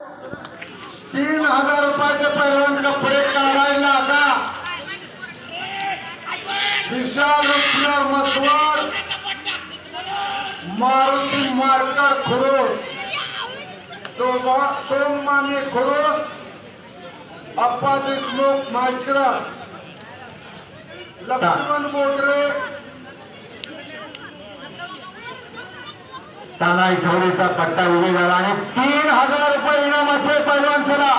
तीन हजार रुपयाचे पैलवान कपडे काढायला आता. विशाल रुपया मसवाड मारुती मार्कर खुरोड सोममाने खुरोड अप्पा देशमुख मास्टर लक्ष्मण बोडरे तानाई ठेवडीचा पट्टा उभे झाला आणि तीन हजार रुपये इनामाचे पैलवान चला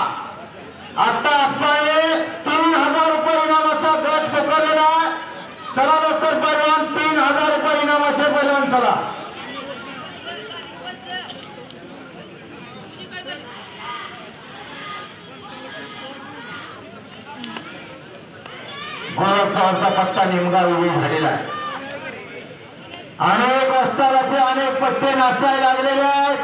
आता आपल्याने तीन हजार रुपये इनामाचा गट पुकारलेला आहे. चला लवकर पैलवान तीन हजार रुपये इनामाचे पैलवान चला. गोरखगावचा पट्टा नेमका उभी झालेला आहे. आणि वस्तादाचे अनेक पट्टे नाचायला लागलेले आहेत.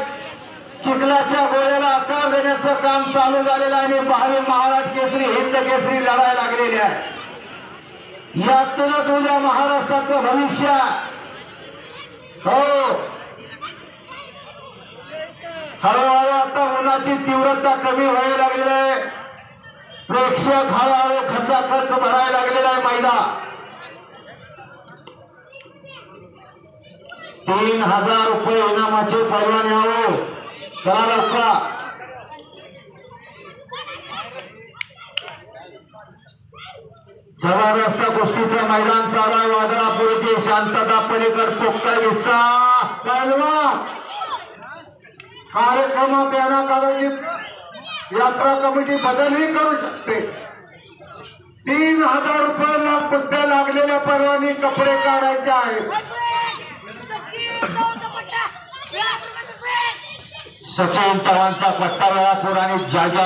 चिखलाच्या गोळ्याला आकार देण्याचं काम चालू झालेलं आहे आणि भावी महाराष्ट्र केसरी हिंद केसरी लढायला लागलेले आहे यातूनच उद्या महाराष्ट्राचं भविष्य. हो. हळूहळू आता उन्हाची तीव्रता कमी व्हायला लागलेली आहे. प्रेक्षक हळूहळू खचाखच भरायला लागलेला आहे मैदा तीन हजार रुपये इनामाचे पैलवान यावं चला लवका सव्वा रस्ता कुस्तीचं मैदान चालू आहे. शांतता पलीकड पोक्का विसा. पैलवान कार्यक्रमात यांना कदाचित यात्रा कमिटी बदलही करू शकते. तीन हजार रुपयाला पुढे लागलेल्या परवानी कपडे काढायचे आहेत? सचिन चव्हाणचा पट्टा वेळापूर आणि जाग्यावर